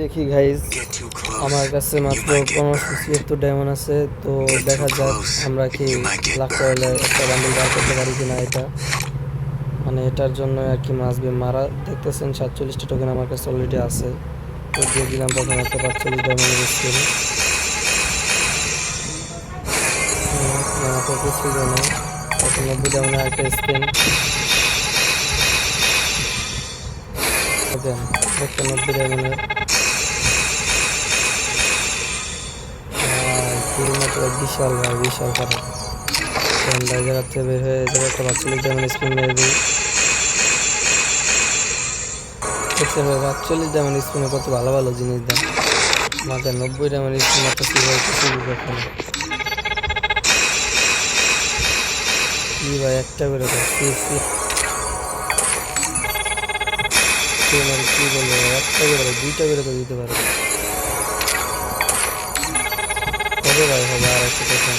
দেখি গাইজ. আমার কাছে মাত্র পনেরোশো ছিয়াত্তর ডায়মন্ড আছে তো দেখা যাক আমরা কি লাখ করলে একটা বান্ডিল বার করতে পারি কিনা এটা। মানে এটার জন্য আর কি মাসবে মারা। দেখতেছেন সাতচল্লিশটা টোকেন আমার কাছে অলরেডি আছে। তো দিয়ে দিলাম তখন একটা পাঁচচল্লিশ কিছু তখন নব্বই ডায়মন্ডের একটা স্কিন ওকে একটা নব্বই ডায়মন্ডের বিশাল ভাই, বিশাল খারাপ বের হয়ে যেমন স্পিন মেরে দিই। স্পিনে কত ভালো ভালো জিনিস দেয়। আমাকে নব্বই যেমন স্পিন একটা এখানে কি ভাই, একটা করে কি বলব একটা করে দুইটা করে দিতে পারে। কবে ভাই হবে আর একটু দেখুন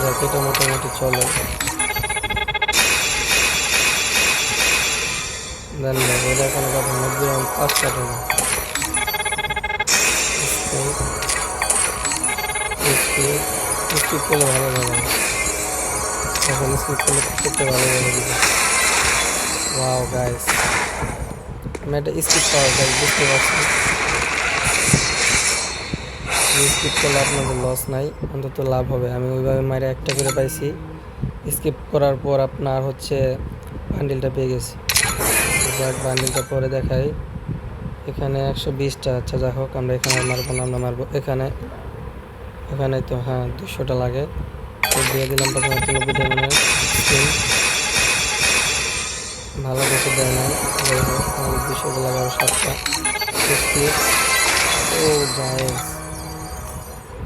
জ্যাকেটটা মোটামুটি চলে দেন ভাই ওটা কোনো কথা নব্বই রাউন্ড পাঁচটা টাকা স্কিপ করলে ভালো ভালো এখন স্কিপ করলে প্রত্যেকটা ভালো ভালো দিবে ওয়াও গাইস আমি একটা স্কিপ পাওয়া যায় বুঝতে পারছি স্কিপ করলে আপনাদের লস নাই, অন্তত লাভ হবে। আমি ওইভাবে মারে একটা করে পাইছি। স্কিপ করার পর আপনার হচ্ছে বান্ডিলটা পেয়ে গেছি। যাক বান্ডিলটা পরে দেখাই। এখানে একশো বিশটা আচ্ছা যাই হোক, আমরা এখানে মারবো না, আমরা মারবো এখানে। এখানে তো হ্যাঁ দুশোটা লাগে। তো দিয়ে দিলাম ভালো কিছু দেয় না দুশোটা লাগে আরও সাতটা ও যায়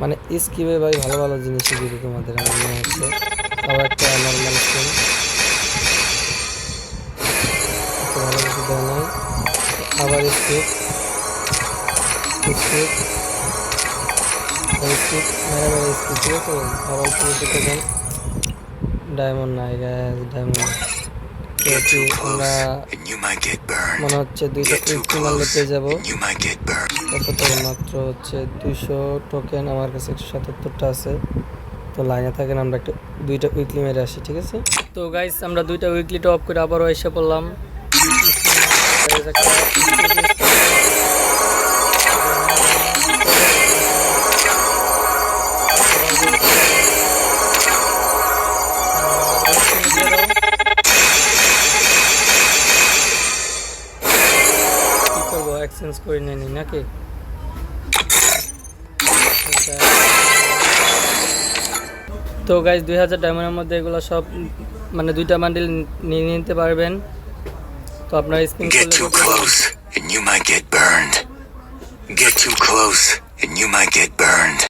মানে স্কিপে ভাই ভালো ভালো জিনিস দিবে তোমাদের আমার মনে হচ্ছে একটা নর্মাল স্কিন ভালো কিছু দেয় নাই। আবার স্কিপ। স্কিপ। স্কিপ আছে ডায়মন্ড নাই গ্যাস ডায়মন্ড তো আমরা. মনে হচ্ছে দুইটা too মারলে পেয়ে যাব. কত মাত্র হচ্ছে দুইশো টোকেন আমার কাছে একশো সাতাত্তরটা আছে তো লাইনে থাকেন আমরা একটা দুইটা উইকলি মেরে আসি ঠিক আছে তো গাইস আমরা দুইটা উইকলি টপ করে আবারও এসে পড়লাম এক্সচেঞ্জ করে নিয়ে নিই নাকি তো গাইজ দুই হাজার ডায়মন্ডের মধ্যে এগুলো সব মানে দুইটা বান্ডিল নিয়ে নিতে পারবেন তো আপনার spin Get too close and you might get burned. Get too close and you might get burned.